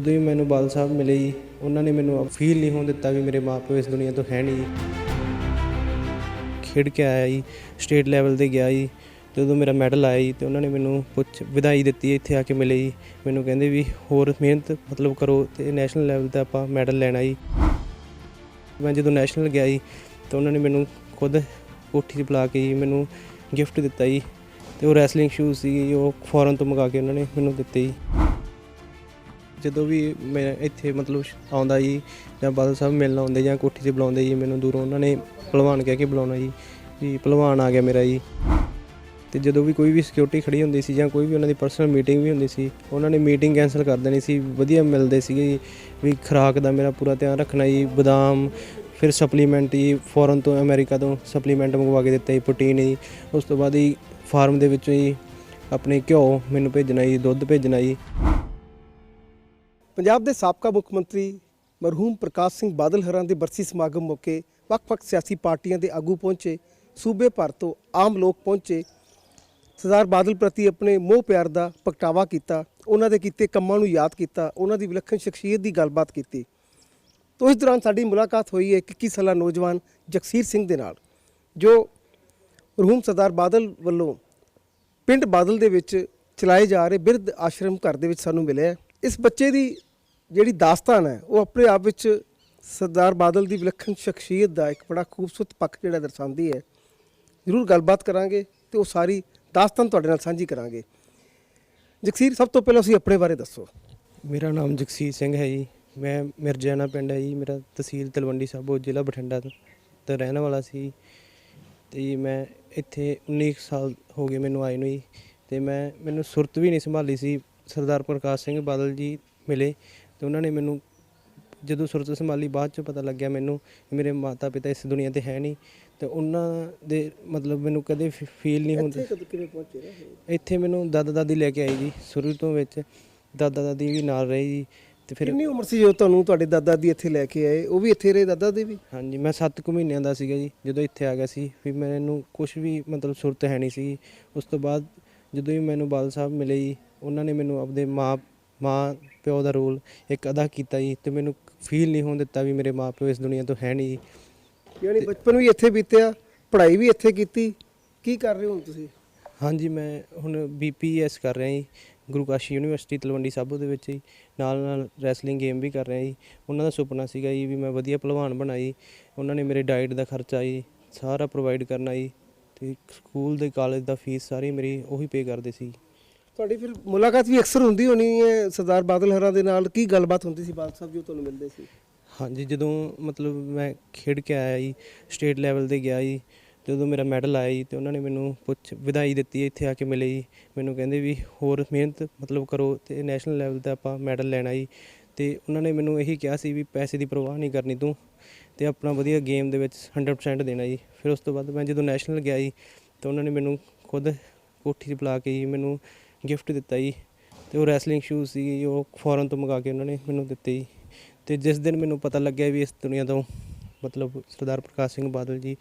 ਜਦੋਂ ਵੀ ਮੈਨੂੰ ਬਾਦਲ ਸਾਹਿਬ ਮਿਲੇ ਜੀ, ਉਹਨਾਂ ਨੇ ਮੈਨੂੰ ਫੀਲ ਨਹੀਂ ਹੋਣ ਦਿੱਤਾ ਵੀ ਮੇਰੇ ਮਾਪੇ ਇਸ ਦੁਨੀਆ ਤੋਂ ਹੈ ਨਹੀਂ ਜੀ। ਖੇਡ ਕੇ ਆਇਆ ਜੀ ਸਟੇਟ ਲੈਵਲ ਤੇ ਗਿਆ ਜੀ ਜਦੋਂ ਮੇਰਾ ਮੈਡਲ ਆਇਆ ਜੀ, ਤੇ ਉਹਨਾਂ ਨੇ ਮੈਨੂੰ ਪੁੱਛ, ਵਧਾਈ ਦਿੱਤੀ ਇੱਥੇ ਆ ਕੇ ਮਿਲੇ ਜੀ। ਮੈਨੂੰ ਕਹਿੰਦੇ ਵੀ ਹੋਰ ਮਿਹਨਤ ਮਤਲਬ ਕਰੋ ਤੇ ਨੈਸ਼ਨਲ ਲੈਵਲ ਤੇ ਆਪਾਂ ਮੈਡਲ ਲੈਣਾ ਜੀ। ਮੈਂ ਜਦੋਂ ਨੈਸ਼ਨਲ ਗਿਆ ਜੀ, ਤਾਂ ਉਹਨਾਂ ਨੇ ਮੈਨੂੰ ਖੁਦ ਕੋਠੀ 'ਚ ਬੁਲਾ ਕੇ ਜੀ ਮੈਨੂੰ ਗਿਫਟ ਦਿੱਤਾ ਜੀ, ਤੇ ਉਹ ਰੈਸਲਿੰਗ ਸ਼ੂਜ਼ ਸੀ ਉਹ ਫੋਰਨ ਤੋਂ ਮੰਗਾ ਕੇ ਉਹਨਾਂ ਨੇ ਮੈਨੂੰ ਦਿੱਤੇ ਜੀ। ਜਦੋਂ ਵੀ ਮੈਂ ਇੱਥੇ ਮਤਲਬ ਆਉਂਦਾ ਜੀ ਜਾਂ ਬਾਦਲ ਸਾਹਿਬ ਮਿਲਣ ਆਉਂਦੇ ਜਾਂ ਕੋਠੀ 'ਤੇ ਬੁਲਾਉਂਦੇ ਜੀ, ਮੈਨੂੰ ਦੂਰੋਂ ਉਹਨਾਂ ਨੇ ਭਲਵਾਨ ਕਹਿ ਕੇ ਬੁਲਾਉਣਾ ਜੀ, ਵੀ ਭਲਵਾਨ ਆ ਗਿਆ ਮੇਰਾ ਜੀ। ਤੇ ਜਦੋਂ ਵੀ ਕੋਈ ਵੀ ਸਿਕਿਉਰਿਟੀ ਖੜੀ ਹੁੰਦੀ ਸੀ ਜਾਂ ਕੋਈ ਵੀ ਉਹਨਾਂ ਦੀ ਪਰਸਨਲ ਮੀਟਿੰਗ ਵੀ ਹੁੰਦੀ ਸੀ, ਉਹਨਾਂ ਨੇ ਮੀਟਿੰਗ ਕੈਨਸਲ ਕਰ ਦੇਣੀ ਸੀ, ਵਧੀਆ ਮਿਲਦੇ ਸੀਗੇ ਜੀ, ਵੀ ਖੁਰਾਕ ਦਾ ਮੇਰਾ ਪੂਰਾ ਧਿਆਨ ਰੱਖਣਾ ਜੀ, ਬਦਾਮ, ਫਿਰ ਸਪਲੀਮੈਂਟ ਜੀ ਫੋਰਨ ਤੋਂ ਅਮਰੀਕਾ ਤੋਂ ਸਪਲੀਮੈਂਟ ਮੰਗਵਾ ਕੇ ਦਿੱਤਾ ਜੀ ਪ੍ਰੋਟੀਨ ਜੀ, ਉਸ ਤੋਂ ਬਾਅਦ ਜੀ ਫਾਰਮ ਦੇ ਵਿੱਚੋਂ ਜੀ, ਆਪਣੇ ਘਿਓ ਮੈਨੂੰ ਭੇਜਣਾ ਜੀ, ਦੁੱਧ ਭੇਜਣਾ ਜੀ। ਪੰਜਾਬ ਦੇ ਸਾਬਕਾ ਮੁੱਖ ਮੰਤਰੀ ਮਰਹੂਮ ਪ੍ਰਕਾਸ਼ ਸਿੰਘ ਬਾਦਲ ਹਰਾਂ ਦੇ ਬਰਸੀ ਸਮਾਗਮ ਮੌਕੇ ਵੱਖ-ਵੱਖ ਸਿਆਸੀ ਪਾਰਟੀਆਂ ਦੇ ਆਗੂ ਪਹੁੰਚੇ, ਸੂਬੇ ਭਰ ਤੋਂ ਆਮ ਲੋਕ ਪਹੁੰਚੇ। ਸਰਦਾਰ ਬਾਦਲ ਪ੍ਰਤੀ ਆਪਣੇ ਮੋਹ ਪਿਆਰ ਦਾ ਪ੍ਰਗਟਾਵਾ ਕੀਤਾ, ਉਹਨਾਂ ਦੇ ਕੀਤੇ ਕੰਮਾਂ ਨੂੰ ਯਾਦ ਕੀਤਾ, ਉਹਨਾਂ ਦੀ ਵਿਲੱਖਣ ਸ਼ਖਸੀਅਤ ਦੀ ਗੱਲਬਾਤ ਕੀਤੀ। ਤੋਂ ਇਸ ਦੌਰਾਨ ਸਾਡੀ ਮੁਲਾਕਾਤ ਹੋਈ ਹੈ ਇੱਕ 21 ਸਾਲਾ ਨੌਜਵਾਨ ਜਗਸੀਰ ਸਿੰਘ ਦੇ ਨਾਲ, ਜੋ ਮਰਹੂਮ ਸਰਦਾਰ ਬਾਦਲ ਵੱਲੋਂ ਪਿੰਡ ਬਾਦਲ ਦੇ ਵਿੱਚ ਚਲਾਏ ਜਾ ਰਹੇ ਬਿਰਧ ਆਸ਼ਰਮ ਘਰ ਦੇ ਵਿੱਚ ਸਾਨੂੰ ਮਿਲਿਆ ਇਸ ਬੱਚੇ ਦੀ ਜਿਹੜੀ ਦਾਸਤਾਨ ਹੈ, ਉਹ ਆਪਣੇ ਆਪ ਵਿੱਚ ਸਰਦਾਰ ਬਾਦਲ ਦੀ ਵਿਲੱਖਣ ਸ਼ਖਸੀਅਤ ਦਾ ਇੱਕ ਬੜਾ ਖੂਬਸੂਰਤ ਪੱਖ ਜਿਹੜਾ ਦਰਸਾਉਂਦੀ ਹੈ। ਜ਼ਰੂਰ ਗੱਲਬਾਤ ਕਰਾਂਗੇ ਤੇ ਉਹ ਸਾਰੀ ਦਾਸਤਾਨ ਤੁਹਾਡੇ ਨਾਲ ਸਾਂਝੀ ਕਰਾਂਗੇ। ਜਗਸੀਰ, ਸਭ ਤੋਂ ਪਹਿਲਾਂ ਤੁਸੀਂ ਆਪਣੇ ਬਾਰੇ ਦੱਸੋ। ਮੇਰਾ ਨਾਮ ਜਗਸੀਰ ਸਿੰਘ ਹੈ ਜੀ। ਮੈਂ ਮਿਰਜਾਨਾ ਪਿੰਡ ਹੈ ਜੀ। ਮੇਰਾ ਤਹਿਸੀਲ ਤਲਵੰਡੀ ਸਾਬੋ, ਜ਼ਿਲ੍ਹਾ ਬਠਿੰਡਾ ਦਾ ਰਹਿਣ ਵਾਲਾ ਸੀ। ਤੇ ਜੀ ਮੈਂ ਇੱਥੇ 19 ਕੁ ਸਾਲ ਹੋ ਗਏ ਮੈਨੂੰ ਆਏ ਨੂੰ ਜੀ। ਤੇ ਮੈਂ, ਮੈਨੂੰ ਸੁਰਤ ਵੀ ਨਹੀਂ ਸੰਭਾਲੀ ਸੀ। ਸਰਦਾਰ ਪ੍ਰਕਾਸ਼ ਸਿੰਘ ਬਾਦਲ ਜੀ ਮਿਲੇ। ਤੇ ਉਹਨਾਂ ਨੇ ਮੈਨੂੰ ਜਦੋਂ ਸੁਰਤ ਸੰਭਾਲੀ ਬਾਅਦ ਚ ਪਤਾ ਲੱਗਿਆ ਮੈਨੂੰ ਕਿ ਮੇਰੇ ਮਾਤਾ ਪਿਤਾ ਇਸ ਦੁਨੀਆ ਤੇ ਹੈ ਨਹੀਂ ਤੇ ਉਹਨਾਂ ਦੇ ਮਤਲਬ ਮੈਨੂੰ ਕਦੇ ਫੀਲ ਨਹੀਂ ਹੁੰਦਾ। ਕਦੋਂ ਕਿਵੇਂ ਪਹੁੰਚੇ ਰਹੇ ਇੱਥੇ ਮੈਨੂੰ ਦਾਦਾ ਦਾਦੀ ਲੈ ਕੇ ਆਏ ਜੀ ਸ਼ੁਰੂ ਤੋਂ ਵਿੱਚ ਦਾਦਾ ਦਾਦੀ ਵੀ ਨਾਲ ਰਹੇ ਜੀ ਤੇ ਫਿਰ ਕਿੰਨੀ ਉਮਰ ਸੀ ਜਦੋਂ ਤੁਹਾਨੂੰ ਤੁਹਾਡੇ ਦਾਦਾ ਦੀ ਇੱਥੇ ਲੈ ਕੇ ਆਏ? ਉਹ ਵੀ ਇੱਥੇ ਰਹੇ ਦਾਦਾ ਦੇ ਵੀ? ਹਾਂਜੀ ਮੈਂ 7 ਕੁ ਮਹੀਨਿਆਂ ਦਾ ਸੀਗਾ ਜੀ ਜਦੋਂ ਇੱਥੇ ਆ ਗਿਆ ਸੀ ਫਿਰ ਮੈਨੂੰ ਕੁਝ ਵੀ ਮਤਲਬ ਸੁਰਤ ਹੈ ਨਹੀਂ ਸੀ। ਉਸ ਤੋਂ ਬਾਅਦ ਜਦੋਂ ਹੀ ਮੈਨੂੰ ਬਾਦਲ ਸਾਹਿਬ ਮਿਲੇ ਜੀ ਉਹਨਾਂ ਨੇ ਮੈਨੂੰ ਆਪਦੇ ਮਾਂ ਮਾਂ ਪਿਓ ਦਾ ਰੋਲ ਇੱਕ ਅਦਾ ਕੀਤਾ ਜੀ ਤੇ ਮੈਨੂੰ ਫੀਲ ਨਹੀਂ ਹੋਣ ਦਿੱਤਾ ਵੀ ਮੇਰੇ ਮਾਂ ਪਿਓ ਇਸ ਦੁਨੀਆ ਤੋਂ ਹੈ ਨਹੀਂ ਜੀ। ਯਾਨੀ ਬਚਪਨ ਵੀ ਇੱਥੇ ਬੀਤਿਆ ਪੜ੍ਹਾਈ ਵੀ ਇੱਥੇ ਕੀਤੀ ਕੀ ਕਰ ਰਹੇ ਹੋ ਹੁਣ ਤੁਸੀਂ? ਹਾਂਜੀ ਮੈਂ ਹੁਣ ਬੀਪੀਐਸ ਕਰ ਰਿਹਾ ਜੀ ਗੁਰੂ ਕਾਸ਼ੀ ਯੂਨੀਵਰਸਿਟੀ ਤਲਵੰਡੀ ਸਾਬੋ ਦੇ ਵਿੱਚ ਜੀ ਨਾਲ ਨਾਲ ਰੈਸਲਿੰਗ ਗੇਮ ਵੀ ਕਰ ਰਿਹਾ ਜੀ। ਉਹਨਾਂ ਦਾ ਸੁਪਨਾ ਸੀਗਾ ਜੀ ਵੀ ਮੈਂ ਵਧੀਆ ਪਹਿਲਵਾਨ ਬਣਾ ਜੀ। ਉਹਨਾਂ ਨੇ ਮੇਰੇ ਡਾਈਟ ਦਾ ਖਰਚਾ ਜੀ ਸਾਰਾ ਪ੍ਰੋਵਾਈਡ ਕਰਨਾ ਜੀ ਤੇ ਸਕੂਲ ਦੇ ਕਾਲਜ ਦਾ ਫੀਸ ਸਾਰੀ ਮੇਰੀ ਉਹੀ ਪੇ ਕਰਦੇ ਸੀ। ਤੁਹਾਡੀ ਫਿਰ ਮੁਲਾਕਾਤ ਵੀ ਅਕਸਰ ਹੁੰਦੀ ਹੋਣੀ ਹੈ ਸਰਦਾਰ ਬਾਦਲ ਹਰਾਂ ਦੇ ਨਾਲ। ਕੀ ਗੱਲਬਾਤ ਹੁੰਦੀ ਸੀ ਬਾਦਲ ਸਾਹਿਬ ਜੋ ਤੁਹਾਨੂੰ ਮਿਲਦੇ ਸੀ? ਹਾਂਜੀ, ਜਦੋਂ ਮਤਲਬ ਮੈਂ ਖੇਡ ਕੇ ਆਇਆ ਜੀ, ਸਟੇਟ ਲੈਵਲ ਤੇ ਗਿਆ ਜੀ, ਜਦੋਂ ਮੇਰਾ ਮੈਡਲ ਆਇਆ ਜੀ, ਤੇ ਉਹਨਾਂ ਨੇ ਮੈਨੂੰ ਪੁੱਛ ਵਧਾਈ ਦਿੱਤੀ ਇੱਥੇ ਆ ਕੇ ਮਿਲੇ ਜੀ। ਮੈਨੂੰ ਕਹਿੰਦੇ ਵੀ ਹੋਰ ਮਿਹਨਤ ਮਤਲਬ ਕਰੋ ਤੇ ਨੈਸ਼ਨਲ ਲੈਵਲ ਤੇ ਆਪਾਂ ਮੈਡਲ ਲੈਣਾ ਜੀ। ਤੇ ਉਹਨਾਂ ਨੇ ਮੈਨੂੰ ਇਹੀ ਕਿਹਾ ਸੀ ਵੀ ਪੈਸੇ ਦੀ ਪਰਵਾਹ ਨਹੀਂ ਕਰਨੀ ਤੂੰ ਤੇ ਆਪਣਾ ਵਧੀਆ ਗੇਮ ਦੇ ਵਿੱਚ 100% ਦੇਣਾ ਜੀ। ਫਿਰ ਉਸ ਤੋਂ ਬਾਅਦ ਮੈਂ ਜਦੋਂ ਨੈਸ਼ਨਲ ਗਿਆ ਜੀ, ਤਾਂ ਉਹਨਾਂ ਨੇ ਮੈਨੂੰ ਖੁਦ ਕੋਠੀ 'ਚ ਬੁਲਾ ਕੇ ਜੀ, ਮੈਨੂੰ ਗਿਫਟ ਦਿੱਤਾ ਜੀ ਤੇ ਉਹ ਰੈਸਲਿੰਗ ਸ਼ੂਜ਼ ਸੀ, ਉਹ ਫੋਰਨ ਤੋਂ ਮੰਗਾ ਕੇ ਉਹਨਾਂ ਨੇ ਮੈਨੂੰ ਦਿੱਤੇ ਜੀ। ਤੇ ਜਿਸ ਦਿਨ ਮੈਨੂੰ ਪਤਾ ਲੱਗਿਆ ਵੀ ਇਸ ਦੁਨੀਆ ਤੋਂ ਮਤਲਬ ਸਰਦਾਰ ਪ੍ਰਕਾਸ਼ ਸਿੰਘ ਬਾਦਲ ਜੀ,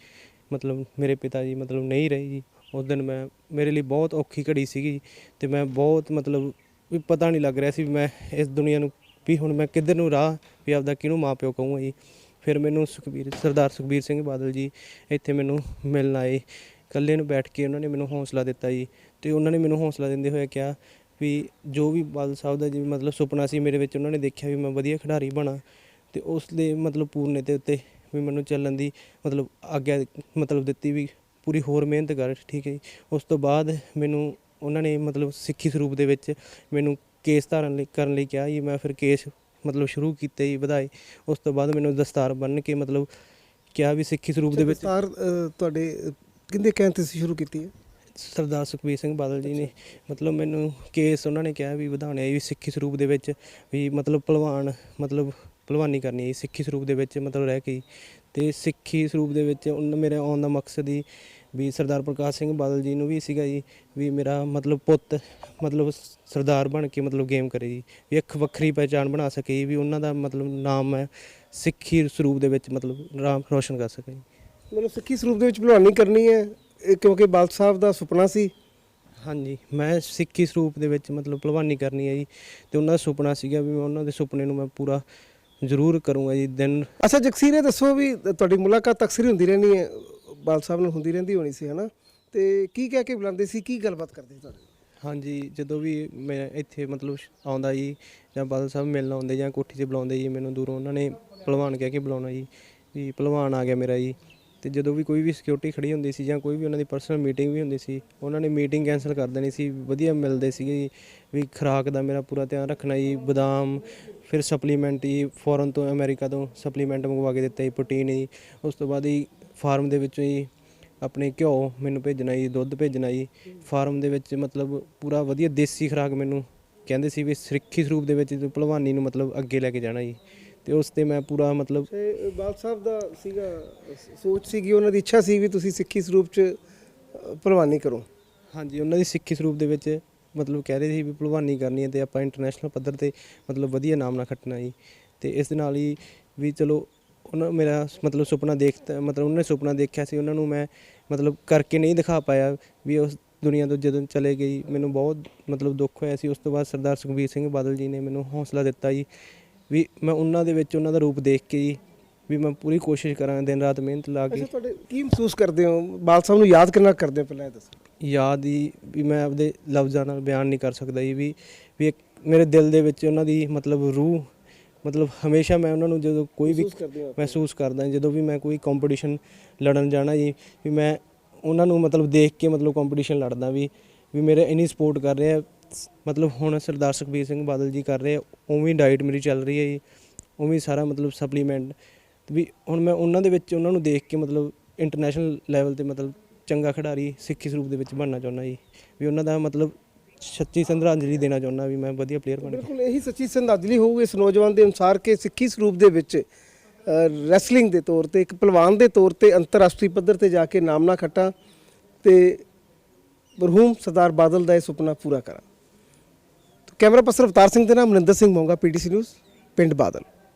ਮਤਲਬ ਮੇਰੇ ਪਿਤਾ ਜੀ ਮਤਲਬ ਨਹੀਂ ਰਹੇ ਜੀ, ਉਸ ਦਿਨ ਮੈਂ, ਮੇਰੇ ਲਈ ਬਹੁਤ ਔਖੀ ਘੜੀ ਸੀਗੀ ਤੇ ਮੈਂ ਬਹੁਤ ਮਤਲਬ ਵੀ ਪਤਾ ਨਹੀਂ ਲੱਗ ਰਿਹਾ ਸੀ ਵੀ ਮੈਂ ਇਸ ਦੁਨੀਆ ਨੂੰ ਵੀ ਹੁਣ ਮੈਂ ਕਿੱਧਰ ਨੂੰ ਰਾਹ, ਵੀ ਆਪਦਾ ਕਿਹਨੂੰ ਮਾਂ ਪਿਓ ਕਹੂੰਗਾ ਜੀ। ਫਿਰ ਮੈਨੂੰ ਸੁਖਬੀਰ, ਸਰਦਾਰ ਸੁਖਬੀਰ ਸਿੰਘ ਬਾਦਲ ਜੀ ਇੱਥੇ ਮੈਨੂੰ ਮਿਲਣ ਆਏ। ਇਕੱਲੇ ਨੂੰ ਬੈਠ ਕੇ ਉਹਨਾਂ ਨੇ ਮੈਨੂੰ ਹੌਸਲਾ ਦਿੱਤਾ ਜੀ ਤੇ ਉਹਨਾਂ ਨੇ ਮੈਨੂੰ ਹੌਸਲਾ ਦਿੰਦੇ ਹੋਏ ਕਿਹਾ ਵੀ ਜੋ ਵੀ ਬਾਦਲ ਸਾਹਿਬ ਦਾ ਜੀ ਮਤਲਬ ਸੁਪਨਾ ਸੀ ਮੇਰੇ ਵਿੱਚ ਉਹਨਾਂ ਨੇ ਦੇਖਿਆ ਵੀ ਮੈਂ ਵਧੀਆ ਖਿਡਾਰੀ ਬਣਾ ਤੇ ਉਸ ਦੇ ਮਤਲਬ ਪੂਰਨੇ ਦੇ ਉੱਤੇ ਵੀ ਮੈਨੂੰ ਚੱਲਣ ਦੀ ਮਤਲਬ ਆਗਿਆ ਮਤਲਬ ਦਿੱਤੀ ਵੀ ਪੂਰੀ ਹੋਰ ਮਿਹਨਤ ਕਰ ਠੀਕ ਹੈ ਜੀ। ਉਸ ਤੋਂ ਬਾਅਦ ਮੈਨੂੰ ਉਹਨਾਂ ਨੇ ਮਤਲਬ ਸਿੱਖੀ ਸਰੂਪ ਦੇ ਵਿੱਚ ਮੈਨੂੰ ਕੇਸ ਧਾਰਨ ਲਈ ਕਰਨ ਲਈ ਕਿਹਾ ਜੀ ਮੈਂ ਫਿਰ ਕੇਸ ਮਤਲਬ ਸ਼ੁਰੂ ਕੀਤੇ ਜੀ ਵਧਾਏ। ਉਸ ਤੋਂ ਬਾਅਦ ਮੈਨੂੰ ਦਸਤਾਰ ਬੰਨ੍ਹ ਕੇ ਮਤਲਬ ਕਿਹਾ ਵੀ ਸਿੱਖੀ ਸਰੂਪ ਦੇ ਵਿੱਚ ਦਸਤਾਰ ਤੁਹਾਡੇ ਅ, ਕਿਹਦੇ ਕਹਿਣ ਤੇ ਸ਼ੁਰੂ ਕੀਤੀ ਹੈ ਸਰਦਾਰ ਸੁਖਬੀਰ ਸਿੰਘ ਬਾਦਲ ਜੀ ਨੇ ਮਤਲਬ ਮੈਨੂੰ ਕੇਸ ਉਹਨਾਂ ਨੇ ਕਿਹਾ ਵੀ ਵਧਾਉਣੇ ਆ ਵੀ ਸਿੱਖੀ ਸਰੂਪ ਦੇ ਵਿੱਚ ਵੀ ਮਤਲਬ ਭਲਵਾਨ ਮਤਲਬ ਭਲਵਾਨੀ ਕਰਨੀ ਹੈ ਸਿੱਖੀ ਸਰੂਪ ਦੇ ਵਿੱਚ ਮਤਲਬ ਰਹਿ ਕੇ ਹੀ। ਤੇ ਸਿੱਖੀ ਸਰੂਪ ਦੇ ਵਿੱਚ ਉਹਨਾਂ ਮੇਰੇ ਆਉਣ ਦਾ ਮਕਸਦ ਹੀ ਵੀ ਸਰਦਾਰ ਪ੍ਰਕਾਸ਼ ਸਿੰਘ ਬਾਦਲ ਜੀ ਨੂੰ ਵੀ ਸੀਗਾ ਜੀ ਵੀ ਮੇਰਾ ਮਤਲਬ ਪੁੱਤ ਮਤਲਬ ਸਰਦਾਰ ਬਣ ਕੇ ਮਤਲਬ ਗੇਮ ਕਰੇ ਜੀ ਵੀ ਇੱਕ ਵੱਖਰੀ ਪਹਿਚਾਣ ਬਣਾ ਸਕੇ ਜੀ, ਵੀ ਉਹਨਾਂ ਦਾ ਮਤਲਬ ਨਾਮ ਹੈ ਸਿੱਖੀ ਸਰੂਪ ਦੇ ਵਿੱਚ ਮਤਲਬ ਨਾਮ ਰੋਸ਼ਨ ਕਰ ਸਕੇ ਮਤਲਬ ਸਿੱਖੀ ਸਰੂਪ ਦੇ ਵਿੱਚ ਭਲਵਾਨੀ ਕਰਨੀ ਹੈ। ਇਹ ਕਿਉਂਕਿ ਬਾਦਲ ਸਾਹਿਬ ਦਾ ਸੁਪਨਾ ਸੀ। ਹਾਂਜੀ ਮੈਂ ਸਿੱਖੀ ਸਰੂਪ ਦੇ ਵਿੱਚ ਮਤਲਬ ਭਲਵਾਨੀ ਕਰਨੀ ਹੈ ਜੀ। ਤੇ ਉਹਨਾਂ ਦਾ ਸੁਪਨਾ ਸੀਗਾ ਵੀ ਮੈਂ ਉਹਨਾਂ ਦੇ ਸੁਪਨੇ ਨੂੰ ਮੈਂ ਪੂਰਾ ਜ਼ਰੂਰ ਕਰੂੰਗਾ ਜੀ ਦਿਨ। ਅੱਛਾ ਜਗਸੀਰ ਇਹ ਦੱਸੋ ਵੀ ਤੁਹਾਡੀ ਮੁਲਾਕਾਤ ਅਕਸਰ ਹੀ ਹੁੰਦੀ ਰਹਿੰਦੀ ਹੈ। ਬਾਲ ਸਾਹਿਬ ਨਾਲ ਹੁੰਦੀ ਰਹਿੰਦੀ ਹੋਣੀ ਸੀ ਹਨਾ? ਤੇ ਕੀ ਕਹਿ ਕੇ ਬੁਲਾਉਂਦੇ ਸੀ? ਕੀ ਗੱਲਬਾਤ ਕਰਦੇ ਸੀ ਤੁਹਾਡੇ? ਹਾਂਜੀ ਜਦੋਂ ਵੀ ਮੈਂ ਇੱਥੇ ਮਤਲਬ ਆਉਂਦਾ ਜੀ ਜਾਂ ਬਾਦਲ ਸਾਹਿਬ ਮਿਲਣ ਆਉਂਦੇ ਜਾਂ ਕੋਠੀ ਤੇ ਬੁਲਾਉਂਦੇ ਜੀ ਮੈਨੂੰ ਦੂਰੋਂ ਉਹਨਾਂ ਨੇ ਭਲਵਾਨ ਕਹਿ ਕੇ ਬੁਲਾਉਣਾ ਜੀ। ਵੀ ਭਲਵਾਨ ਆ ਗਿਆ ਮੇਰਾ ਜੀ। ਤੇ ਜਦੋਂ ਵੀ ਕੋਈ ਵੀ ਸਿਕਿਉਰਿਟੀ ਖੜੀ ਹੁੰਦੀ ਸੀ ਜਾਂ ਕੋਈ ਵੀ ਉਹਨਾਂ ਦੀ ਪਰਸਨਲ ਮੀਟਿੰਗ ਵੀ ਹੁੰਦੀ ਸੀ, ਉਹਨਾਂ ਨੇ ਮੀਟਿੰਗ ਕੈਨਸਲ ਕਰ ਦੇਣੀ ਸੀ, ਵਧੀਆ ਮਿਲਦੇ ਸੀਗੇ ਜੀ, ਵੀ ਖੁਰਾਕ ਦਾ ਮੇਰਾ ਪੂਰਾ ਧਿਆਨ ਰੱਖਣਾ ਜੀ, ਬਦਾਮ, ਫਿਰ ਸਪਲੀਮੈਂਟ ਜੀ ਫੋਰਨ ਤੋਂ ਅਮਰੀਕਾ ਤੋਂ ਸਪਲੀਮੈਂਟ ਮੰਗਵਾ ਕੇ ਦਿੱਤਾ ਜੀ ਪ੍ਰੋਟੀਨ ਜੀ, ਉਸ ਤੋਂ ਬਾਅਦ ਜੀ ਫਾਰਮ ਦੇ ਵਿੱਚੋਂ ਜੀ ਆਪਣੇ ਘਿਓ ਮੈਨੂੰ ਭੇਜਣਾ ਜੀ, ਦੁੱਧ ਭੇਜਣਾ ਜੀ ਫਾਰਮ ਦੇ ਵਿੱਚ ਮਤਲਬ ਪੂਰਾ ਵਧੀਆ ਦੇਸੀ ਖੁਰਾਕ ਮੈਨੂੰ ਕਹਿੰਦੇ ਸੀ ਵੀ ਸਿੱਖੀ ਸਰੂਪ ਦੇ ਵਿੱਚ ਭਲਵਾਨੀ ਨੂੰ ਮਤਲਬ ਅੱਗੇ ਲੈ ਕੇ ਜਾਣਾ ਜੀ। ਤੇ ਉਸ ਤੇ ਮੈਂ ਪੂਰਾ ਮਤਲਬ ਤੇ ਬਾਲ ਸਾਹਿਬ ਦਾ ਸੀਗਾ ਸੋਚ ਸੀਗੀ ਉਹਨਾਂ ਦੀ ਇੱਛਾ ਸੀ ਵੀ ਤੁਸੀਂ ਸਿੱਖੀ ਸਰੂਪ ਚ ਭਲਵਾਨੀ ਕਰੋ। ਹਾਂਜੀ ਉਹਨਾਂ ਦੀ ਸਿੱਖੀ ਸਰੂਪ ਦੇ ਵਿੱਚ ਮਤਲਬ ਕਹਿ ਰਹੇ ਸੀ ਵੀ ਭਲਵਾਨੀ ਕਰਨੀ ਹੈ ਤੇ ਆਪਾਂ ਇੰਟਰਨੈਸ਼ਨਲ ਪੱਧਰ ਤੇ ਮਤਲਬ ਵਧੀਆ ਨਾਮ ਨਾ ਖੱਟਣਾ ਜੀ। ਤੇ ਇਸ ਦੇ ਨਾਲ ਹੀ ਵੀ ਚਲੋ ਉਹਨਾਂ ਮੇਰਾ ਮਤਲਬ ਸੁਪਨਾ ਦੇਖਤਾ ਮਤਲਬ ਉਹਨੇ ਸੁਪਨਾ ਦੇਖਿਆ ਸੀ ਉਹਨਾਂ ਨੂੰ ਮੈਂ ਮਤਲਬ ਕਰਕੇ ਨਹੀਂ ਦਿਖਾ ਪਾਇਆ ਵੀ ਉਸ ਦੁਨੀਆ ਤੋਂ ਜਦੋਂ ਚਲੇ ਗਈ ਮੈਨੂੰ ਬਹੁਤ ਮਤਲਬ ਦੁੱਖ ਹੋਇਆ ਸੀ। ਉਸ ਤੋਂ ਬਾਅਦ ਸਰਦਾਰ ਸੁਖਬੀਰ ਸਿੰਘ ਬਾਦਲ ਜੀ ਨੇ ਮੈਨੂੰ ਹੌਸਲਾ ਦਿੱਤਾ ਜੀ। ਵੀ ਮੈਂ ਉਹਨਾਂ ਦੇ ਵਿੱਚ ਉਹਨਾਂ ਦਾ ਰੂਪ ਦੇਖ ਕੇ ਜੀ ਵੀ ਮੈਂ ਪੂਰੀ ਕੋਸ਼ਿਸ਼ ਕਰਾਂ ਦਿਨ ਰਾਤ ਮਿਹਨਤ ਲਾ ਕੇ। ਅੱਛਾ ਤੁਹਾਡੇ ਕੀ ਮਹਿਸੂਸ ਕਰਦੇ ਹੋ? ਬਾਲ ਸਾਹਿਬ ਨੂੰ ਯਾਦ ਕਿੰਨਾ ਕਰਦੇ ਹੋ ਪਹਿਲਾਂ ਇਹ ਦੱਸੋ। ਯਾਦ ਹੀ ਵੀ ਮੈਂ ਆਪਦੇ ਲਫ਼ਜ਼ਾਂ ਨਾਲ ਬਿਆਨ ਨਹੀਂ ਕਰ ਸਕਦਾ ਜੀ ਵੀ ਵੀ ਇੱਕ ਮੇਰੇ ਦਿਲ ਦੇ ਵਿੱਚ ਉਹਨਾਂ ਦੀ ਮਤਲਬ ਰੂਹ ਮਤਲਬ ਹਮੇਸ਼ਾ ਮੈਂ ਉਹਨਾਂ ਨੂੰ ਜਦੋਂ ਕੋਈ ਵੀ ਮਹਿਸੂਸ ਕਰਦੇ ਹੋ ਮਹਿਸੂਸ ਕਰਦਾ ਜਦੋਂ ਵੀ ਮੈਂ ਕੋਈ ਕੰਪੀਟੀਸ਼ਨ ਲੜਨ ਜਾਣਾ ਜੀ ਵੀ ਮੈਂ ਉਹਨਾਂ ਨੂੰ ਮਤਲਬ ਦੇਖ ਕੇ ਮਤਲਬ ਕੰਪੀਟੀਸ਼ਨ ਲੜਦਾ ਵੀ ਵੀ ਮੇਰੇ ਇੰਨੀ ਸਪੋਰਟ ਕਰ ਰਹੇ ਆ ਮਤਲਬ ਹੁਣ ਸਰਦਾਰ ਸੁਖਬੀਰ ਸਿੰਘ ਬਾਦਲ ਜੀ ਕਰ ਰਹੇ ਆ, ਉਵੇਂ ਡਾਈਟ ਮੇਰੀ ਚੱਲ ਰਹੀ ਹੈ ਜੀ, ਉਵੇਂ ਸਾਰਾ ਮਤਲਬ ਸਪਲੀਮੈਂਟ ਵੀ ਹੁਣ ਮੈਂ ਉਹਨਾਂ ਦੇ ਵਿੱਚ ਉਹਨਾਂ ਨੂੰ ਦੇਖ ਕੇ ਮਤਲਬ ਇੰਟਰਨੈਸ਼ਨਲ ਲੈਵਲ ਤੇ ਮਤਲਬ ਚੰਗਾ ਖਿਡਾਰੀ ਸਿੱਖੀ ਸਰੂਪ ਦੇ ਵਿੱਚ ਬਣਨਾ ਚਾਹੁੰਦਾ ਜੀ, ਵੀ ਉਹਨਾਂ ਦਾ ਮਤਲਬ ਸੱਚੀ ਸ਼ਰਧਾਂਜਲੀ ਦੇਣਾ ਚਾਹੁੰਦਾ ਵੀ ਮੈਂ ਵਧੀਆ ਪਲੇਅਰ ਬਣ ਕੇ। ਬਿਲਕੁਲ, ਇਹੀ ਸੱਚੀ ਸ਼ਰਧਾਂਜਲੀ ਹੋਊਗੀ ਇਸ ਨੌਜਵਾਨ ਦੇ ਅਨੁਸਾਰ ਕਿ ਸਿੱਖੀ ਸਰੂਪ ਦੇ ਵਿੱਚ ਰੈਸਲਿੰਗ ਦੇ ਤੌਰ ਤੇ, ਇੱਕ ਪਹਿਲਵਾਨ ਦੇ ਤੌਰ ਤੇ ਅੰਤਰਰਾਸ਼ਟਰੀ ਪੱਧਰ ਤੇ ਜਾ ਕੇ ਨਾਮਨਾ ਖੱਟਾਂ ਤੇ ਮਰਹੂਮ ਸਰਦਾਰ ਬਾਦਲ ਦਾ ਇਹ ਸੁਪਨਾ ਪੂਰਾ ਕਰਾਂ। ਕੈਮਰਾ ਪਰਸਨ ਅਵਤਾਰ ਸਿੰਘ ਦੇ ਨਾਮ ਮਨਿੰਦਰ ਸਿੰਘ ਮੋਂਗਾ ਪੀਟੀਸੀ ਨਿਊਜ਼ ਪਿੰਡ ਬਾਦਲ।